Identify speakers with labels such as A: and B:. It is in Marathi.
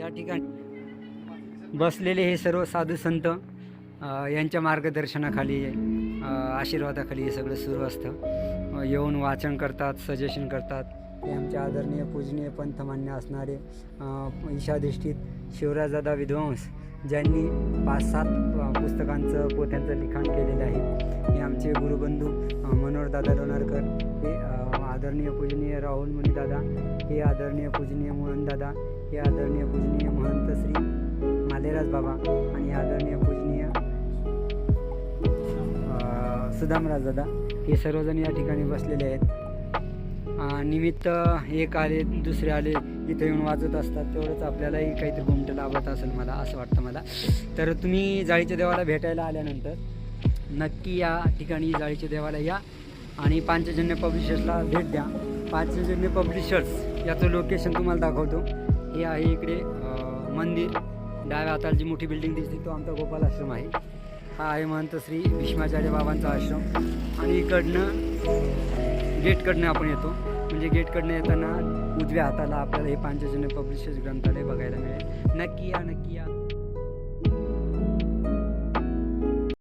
A: या ठिकाणी बसलेले हे सर्व साधू संत यांच्या मार्गदर्शनाखाली आशीर्वादाखाली हे सगळं सुरू असतं. येऊन वाचन करतात सजेशन करतात. हे आमचे आदरणीय पूजनीय पंथमान्य असणारे ईशाधिष्ठित शिवराजदादा विद्वांस ज्यांनी पाच सात पुस्तकांचं पोत्यांचं लिखाण केलेलं आहे. हे आमचे गुरुबंधू मनोहरदादा लोणारकर हे आदरणीय पूजनीय राहुल मुनीदादा हे आदरणीय पूजनीय मोहनदादा हे आदरणीय पूजनीय महंत श्री मालेराज बाबा आणि आदरणीय पूजनीय सुदामराज दादा हे सर्वजण या ठिकाणी बसलेले आहेत. निमित्त एक आले दुसरे आले इथे येऊन वाजत असतात तेवढंच आपल्यालाही काहीतरी घुमटं लाभत असेल मला असं वाटतं मला. तर तुम्ही जाळीच्या देवाला भेटायला आल्यानंतर नक्की या ठिकाणी जाळीच्या देवाला या. आणि पांचजन्य पब्लिशर्सला भेट द्या. पांचजन्य पब्लिशर्स याचं लोकेशन तुम्हाला दाखवतो. हे आहे इकडे मंदिर. डाव्या हाताला जी मोठी बिल्डिंग दिसते तो आमचा गोपाल आश्रम आहे. हा आहे महंत श्री भीष्माचार्य बाबांचा आश्रम. आणि इकडनं गेटकडनं आपण येतो. म्हणजे गेटकडनं येताना उजव्या हाताला आपल्याला हे पांचजन्य पब्लिशर्स ग्रंथालय बघायला मिळेल. नक्की या नक्की या.